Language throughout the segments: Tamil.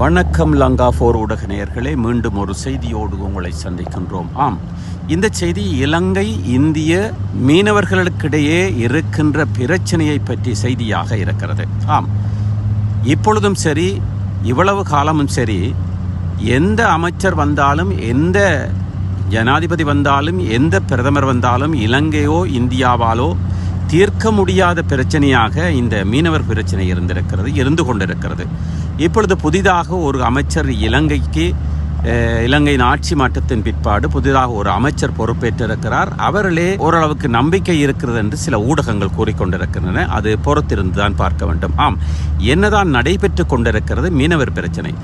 வணக்கம் லங்கா ஃபோர் ஊடக நேயர்களே. மீண்டும் ஒரு செய்தியோடு உங்களை சந்திக்கின்றோம். ஆம் இந்த செய்தி இலங்கை இந்திய மீனவர்களுக்கிடையே இருக்கின்ற பிரச்சனையை பற்றி செய்தியாக இருக்கிறது. ஆம் இப்பொழுதும் சரி இவ்வளவு காலமும் சரி எந்த அமைச்சர் வந்தாலும் எந்த ஜனாதிபதி வந்தாலும் எந்த பிரதமர் வந்தாலும் இலங்கையோ இந்தியாவாலோ தீர்க்க முடியாத பிரச்சனையாக இந்த மீனவர் பிரச்சனை இருந்திருக்கிறது இருந்து கொண்டிருக்கிறது. இப்பொழுது புதிதாக ஒரு அமைச்சர் இலங்கைக்கு இலங்கையின் ஆட்சி மாற்றத்தின் பிற்பாடு புதிதாக ஒரு அமைச்சர் பொறுப்பேற்றிருக்கிறார். அவர்களே ஓரளவுக்கு நம்பிக்கை இருக்கிறது என்று சில ஊடகங்கள் கூறிக்கொண்டிருக்கின்றன. அது பொறுத்திருந்து தான் பார்க்க வேண்டும். ஆம் என்னதான் நடைபெற்று கொண்டிருக்கிறது மீனவர் பிரச்சனை.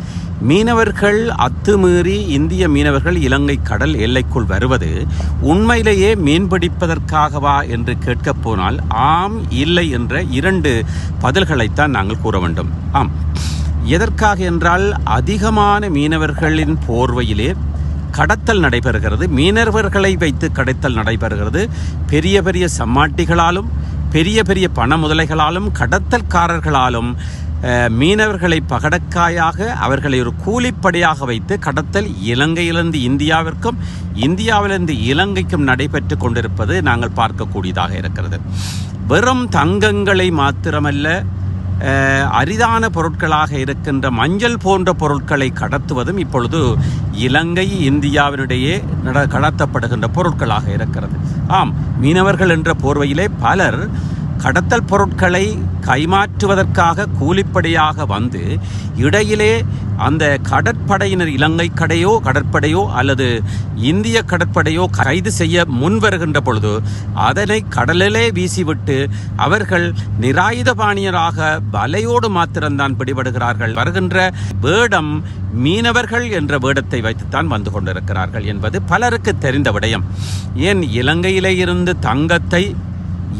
மீனவர்கள் அத்துமீறி இந்திய மீனவர்கள் இலங்கை கடல் எல்லைக்குள் வருவது உண்மையிலேயே மீன்பிடிப்பதற்காகவா என்று கேட்கப் போனால் ஆம் இல்லை என்ற இரண்டு பதில்களைத்தான் நாங்கள் கூற வேண்டும். ஆம். எதற்காக என்றால் அதிகமான மீனவர்களின் போர்வையிலே கடத்தல் நடைபெறுகிறது. மீனவர்களை வைத்து கடத்தல் நடைபெறுகிறது. பெரிய பெரிய சம்மாட்டிகளாலும் பெரிய பெரிய பண முதலைகளாலும் கடத்தல்காரர்களாலும் மீனவர்களை பகடக்காயாக அவர்களை ஒரு கூலிப்படையாக வைத்து கடத்தல் இலங்கையிலிருந்து இந்தியாவிற்கும் இந்தியாவிலிருந்து இலங்கைக்கும் நடைபெற்று கொண்டிருப்பது நாங்கள் பார்க்கக்கூடியதாக இருக்கிறது. வெறும் தங்கங்களை மாத்திரமல்ல அரிதான பொருட்களாக இருக்கின்ற மஞ்சள் போன்ற பொருட்களை கடத்துவதும் இப்பொழுது இலங்கை இந்தியாவினிடையே நட கடத்தப்படுகின்ற பொருட்களாக இருக்கிறது. ஆம் மீனவர்கள் என்ற போர்வையிலே பலர் கடத்தல் பொருட்களை கைமாற்றுவதற்காக கூலிப்படையாக வந்து இடையிலே அந்த கடற்படையினர் இலங்கை கடையோ கடற்படையோ அல்லது இந்திய கடற்படையோ கைது செய்ய முன் வருகின்ற பொழுது அதனை கடலிலே வீசிவிட்டு அவர்கள் நிராயுதபாணியராக வலையோடு மாத்திரம்தான் பிடிபடுகிறார்கள். வருகின்ற வேடம் மீனவர்கள் என்ற வேடத்தை வைத்துத்தான் வந்து கொண்டிருக்கிறார்கள் என்பது பலருக்கு தெரிந்த விடயம். ஏன் இலங்கையிலே இருந்து தங்கத்தை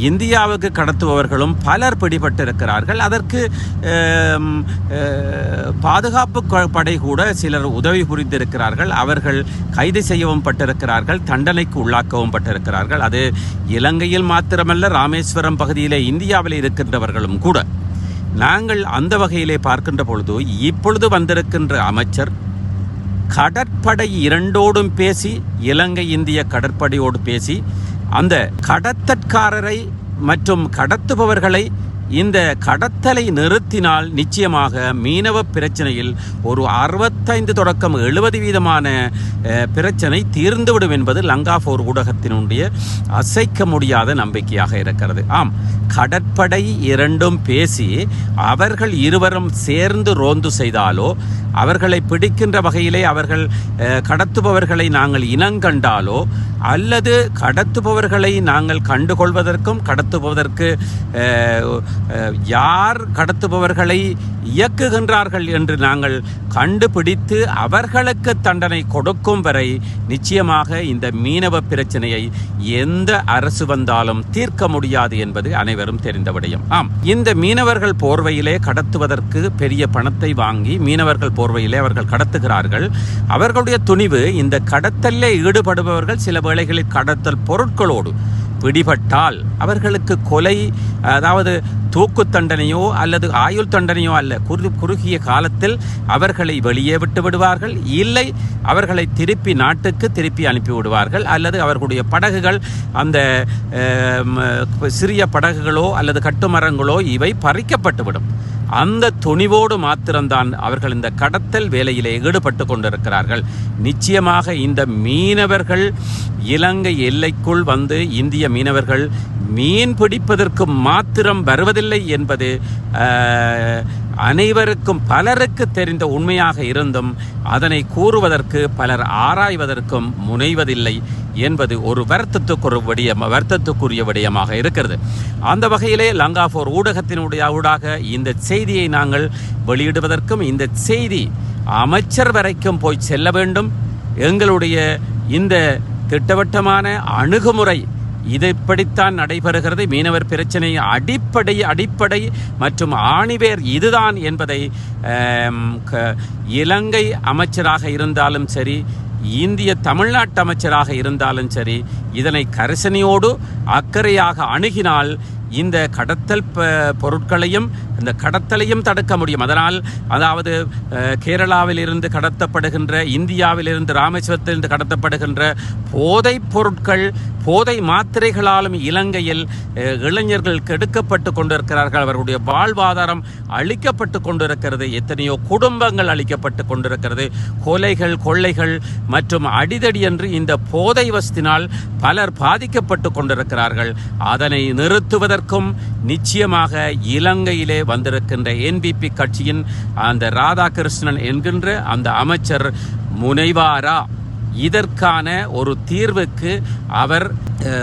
இந்தியாவுக்கு கடத்துபவர்களும் பலர் பிடிபட்டிருக்கிறார்கள். அதற்கு பாதுகாப்பு படை கூட சிலர் உதவி புரிந்திருக்கிறார்கள். அவர்கள் கைது செய்யவும் பட்டிருக்கிறார்கள். தண்டனைக்கு உள்ளாக்கவும் பட்டிருக்கிறார்கள். அது இலங்கையில் மாத்திரமல்ல ராமேஸ்வரம் பகுதியிலே இந்தியாவில் இருக்கின்றவர்களும் கூட. நாங்கள் அந்த வகையிலே பார்க்கின்ற பொழுது இப்பொழுது வந்திருக்கின்ற அமைச்சர் கடற்படை இரண்டோடும் பேசி இலங்கை இந்திய கடற்படையோடு பேசி அந்த கடத்தற்காரரை மற்றும் கடத்துபவர்களை இந்த கடத்தலை நிறுத்தினால் நிச்சயமாக மீனவ பிரச்சனையில் ஒரு அறுபத்தைந்து தொடக்கம் எழுபது வீதமான பிரச்சனை தீர்ந்துவிடும் என்பது லங்கா போர் ஊடகத்தினுடைய அசைக்க முடியாத நம்பிக்கையாக இருக்கிறது. ஆம் கடற்படை இரண்டும் பேசி அவர்கள் இருவரும் சேர்ந்து ரோந்து செய்தாலோ அவர்களை பிடிக்கின்ற வகையிலே அவர்கள் கடத்துபவர்களை நாங்கள் இனங்கண்டாலோ அல்லது கடத்துபவர்களை நாங்கள் கண்டுகொள்வதற்கும் கடத்துபவதற்கு யார் கடத்துபவர்களை இயக்குகின்றார்கள் என்று நாங்கள் கண்டுபிடித்து அவர்களுக்கு தண்டனை கொடுக்கும் வரை நிச்சயமாக இந்த மீனவ பிரச்சனையை எந்த அரசு வந்தாலும் தீர்க்க முடியாது என்பது அனைவரும் தெரிந்த விடயம். ஆம் இந்த மீனவர்கள் போர்வையிலே கடத்துவதற்கு பெரிய பணத்தை வாங்கி மீனவர்கள் போர்வையிலே அவர்கள் கடத்துகிறார்கள். அவர்களுடைய துணிவு இந்த கடத்தலிலே ஈடுபடுபவர்கள் சில வேளைகளில் கடத்தல் பொருட்களோடு பிடிபட்டால் அவர்களுக்கு கொலை அதாவது தூக்கு தண்டனையோ அல்லது ஆயுள் தண்டனையோ அல்ல. குறு குறுகிய காலத்தில் அவர்களை வெளியே விட்டு விடுவார்கள். இல்லை அவர்களை திருப்பி நாட்டுக்கு திருப்பி அனுப்பி விடுவார்கள். அல்லது அவர்களுடைய படகுகள் அந்த சிறிய படகுகளோ அல்லது கட்டுமரங்களோ இவை பறிக்கப்பட்டுவிடும். அந்த துணிவோடு மாத்திரம்தான் அவர்கள் இந்த கடத்தல் வேலையிலே ஈடுபட்டு கொண்டிருக்கிறார்கள். நிச்சயமாக இந்த மீனவர்கள் இலங்கை எல்லைக்குள் வந்து இந்திய மீனவர்கள் மீன் பிடிப்பதற்கு மாத்திரம் வருவதில்லை என்பது அனைவருக்கும் பலருக்கு தெரிந்த உண்மையாக இருந்தும் அதனை கூறுவதற்கு பலர் ஆராய்வதற்கும் முனைவதில்லை என்பது ஒரு வருத்தத்துக்கு ஒரு விடயம் வருத்தத்துக்குரிய விடயமாக இருக்கிறது. அந்த வகையிலே லங்காபோர் ஊடகத்தினுடைய ஊடாக இந்த செய்தியை நாங்கள் வெளியிடுவதற்கும் இந்த செய்தி அமைச்சர் வரைக்கும் போய் செல்ல வேண்டும். எங்களுடைய இந்த திட்டவட்டமான அணுகுமுறை இது இப்படித்தான் நடைபெறுகிறது. மீனவர் பிரச்சனை அடிப்படை அடிப்படை மற்றும் ஆணிவேர் இதுதான் என்பதை க- இலங்கை அமைச்சராக இருந்தாலும் சரி இந்திய தமிழ்நாட்டு அமைச்சராக இருந்தாலும் சரி இதனை கரிசனையோடு அக்கறையாக அணுகினால் இந்த கடத்தல் பொருட்களையும் இந்த கடத்தலையும் தடுக்க முடியும். அதனால் அதாவது கேரளாவிலிருந்து கடத்தப்படுகின்ற இந்தியாவில் இருந்து ராமேஸ்வரத்திலிருந்து கடத்தப்படுகின்ற போதைப் பொருட்கள் போதை மாத்திரைகளாலும் இலங்கையில் இளைஞர்கள் கெடுக்கப்பட்டு கொண்டிருக்கிறார்கள். அவர்களுடைய வாழ்வாதாரம் அழிக்கப்பட்டு கொண்டிருக்கிறது. எத்தனையோ குடும்பங்கள் அழிக்கப்பட்டு கொண்டிருக்கிறது. கொலைகள் கொள்ளைகள் மற்றும் அடிதடி என்று இந்த போதை வசத்தினால் பலர் பாதிக்கப்பட்டு கொண்டிருக்கிறார்கள். அதனை நிறுத்துவதற்கும் நிச்சயமாக இலங்கையிலே வந்திருக்கின்ற என்பிபி கட்சியின் அந்த ராதாகிருஷ்ணன் என்கின்ற அந்த அமைச்சர் முனைவாரா. இதற்கான ஒரு தீர்வுக்கு அவர்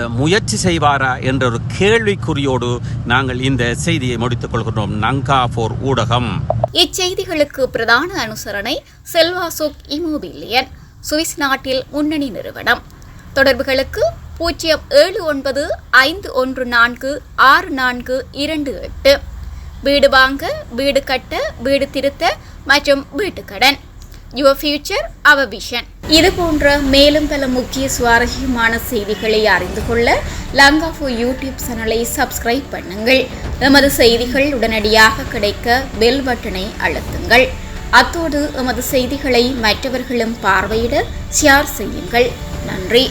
முயற்சி செய்வாரா என்ற ஒரு கேள்விக்குறியோடு நாங்கள் இந்த செய்தியை முடித்துக் கொள்கின்றோம். நங்கா போர் ஊடகம். இச்செய்திகளுக்கு பிரதான அனுசரணை செல்வாசுக் இமோபிலியன் சுவிஸ் நாட்டில் முன்னணி நிறுவனம். தொடர்புகளுக்கு பூஜ்ஜியம் ஏழு ஒன்பது ஐந்து ஒன்று நான்கு ஆறு நான்கு இரண்டு எட்டு. வீடு வாங்க வீடு கட்ட வீடு திருத்த மற்றும் வீட்டுக்கடன் யுவர் ஃபியூச்சர் அவர் விஷன் இது போன்ற மேலும் பல முக்கிய சுவாரஸ்யமான செய்திகளை அறிந்து கொள்ள லங்காஃபோ யூடியூப் சேனலை சப்ஸ்கிரைப் பண்ணுங்கள். எமது செய்திகள் உடனடியாக கிடைக்க பெல் பட்டனை அழுத்துங்கள். அத்தோடு எமது செய்திகளை மற்றவர்களும் பார்வையிட ஷேர் செய்யுங்கள். நன்றி.